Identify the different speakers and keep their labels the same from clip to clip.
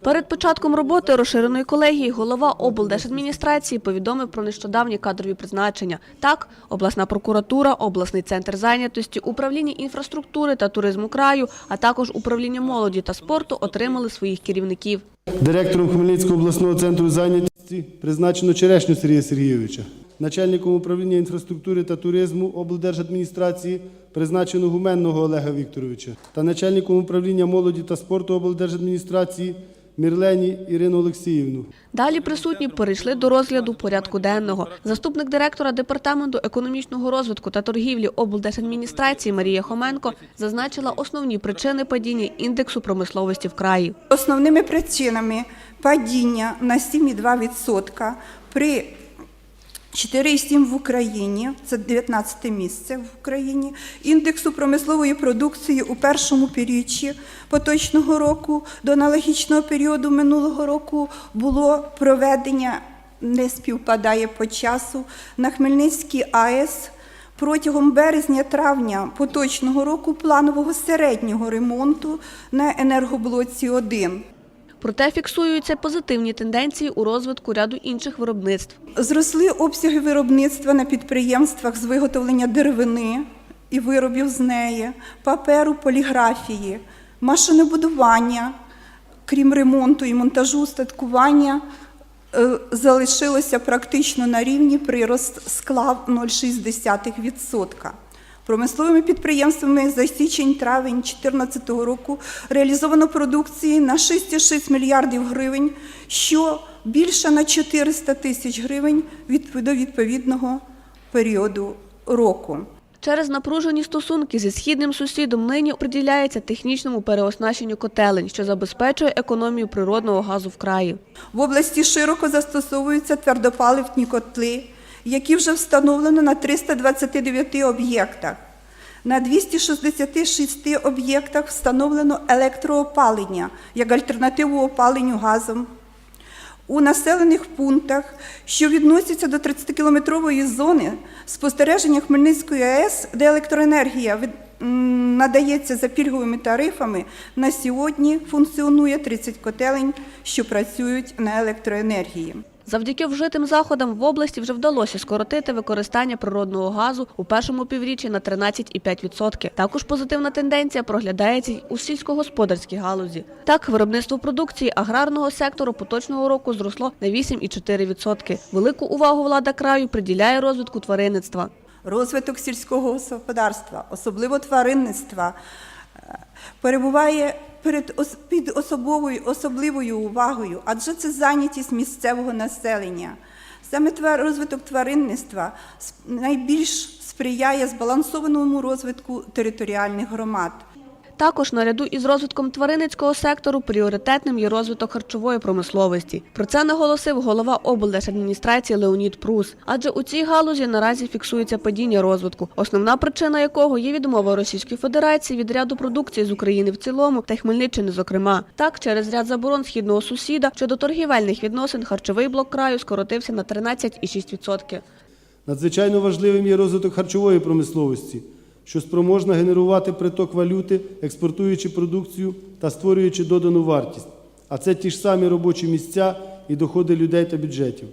Speaker 1: Перед початком роботи розширеної колегії голова облдержадміністрації повідомив про нещодавні кадрові призначення. Так, обласна прокуратура, обласний центр зайнятості, управління інфраструктури та туризму краю, а також управління молоді та спорту отримали своїх керівників.
Speaker 2: Директором Хмельницького обласного центру зайнятості призначено Черешню Сергія Сергійовича. Начальником управління інфраструктури та туризму облдержадміністрації призначено Гуменного Олега Вікторовича та начальником управління молоді та спорту облдержадміністрації Мірлені Ірину Олексіївну.
Speaker 1: Далі присутні перейшли до розгляду порядку денного. Заступник директора департаменту економічного розвитку та торгівлі облдержадміністрації Марія Хоменко зазначила основні причини падіння індексу промисловості в краї.
Speaker 3: Основними причинами падіння на 7,2% при 4,7 в Україні, це 19 місце в Україні, індексу промислової продукції у першому півріччі поточного року. До аналогічного періоду минулого року було проведення, не співпадає по часу, на Хмельницькій АЕС. Протягом березня-травня поточного року планового середнього ремонту на енергоблоці 1.
Speaker 1: Проте фіксуються позитивні тенденції у розвитку ряду інших виробництв.
Speaker 3: Зросли обсяги виробництва на підприємствах з виготовлення деревини і виробів з неї, паперу, поліграфії, машинобудування, крім ремонту і монтажу устаткування, е, залишилося практично на рівні прирост склав 0,6%. Промисловими підприємствами за січень-травень 2014 року реалізовано продукції на 6,6 мільярдів гривень, що більше на 400 тисяч гривень до відповідного періоду року.
Speaker 1: Через напружені стосунки зі східним сусідом нині приділяється технічному переоснащенню котелень, що забезпечує економію природного газу в краї.
Speaker 3: В області широко застосовуються твердопаливні котли, які вже встановлено на 329 об'єктах. На 266 об'єктах встановлено електроопалення як альтернативу опаленню газом. У населених пунктах, що відносяться до 30-кілометрової зони спостереження Хмельницької АЕС, де електроенергія надається за пільговими тарифами, на сьогодні функціонує 30 котелень, що працюють на електроенергії.
Speaker 1: Завдяки вжитим заходам в області вже вдалося скоротити використання природного газу у першому півріччі на 13,5%. Також позитивна тенденція проглядається й у сільськогосподарській галузі. Так, виробництво продукції аграрного сектору поточного року зросло на 8,4%. Велику увагу влада краю приділяє розвитку тваринництва.
Speaker 3: Розвиток сільського господарства, особливо тваринництва, е, перебуває перед під особовою особливою увагою, адже це зайнятість місцевого населення. Саме твар- розвиток тваринництва найбільш сприяє збалансованому розвитку територіальних громад.
Speaker 1: Також наряду із розвитком тваринницького сектору пріоритетним є розвиток харчової промисловості. Про це наголосив голова облдержадміністрації Леонід Прус. Адже у цій галузі наразі фіксується падіння розвитку, основна причина якого є відмова Російської Федерації від ряду продукції з України в цілому та Хмельниччини, зокрема. Так, через ряд заборон східного сусіда щодо торгівельних відносин харчовий блок краю скоротився на 13,6%.
Speaker 2: Надзвичайно важливим є розвиток харчової промисловості, що спроможна генерувати приток валюти, експортуючи продукцію та створюючи додану вартість. А це ті ж самі робочі місця і доходи людей та бюджетів.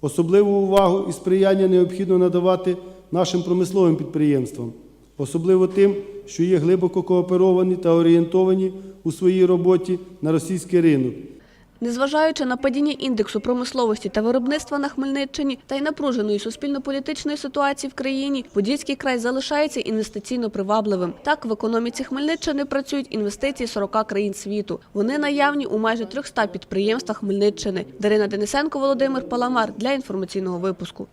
Speaker 2: Особливу увагу і сприяння необхідно надавати нашим промисловим підприємствам, особливо тим, що є глибоко кооперовані та орієнтовані у своїй роботі на російський ринок.
Speaker 1: Незважаючи на падіння індексу промисловості та виробництва на Хмельниччині та й напруженої суспільно-політичної ситуації в країні, Подільський край залишається інвестиційно привабливим. Так, в економіці Хмельниччини працюють інвестиції 40 країн світу. Вони наявні у майже 300 підприємствах Хмельниччини. Дарина Денисенко, Володимир Паламар для інформаційного випуску.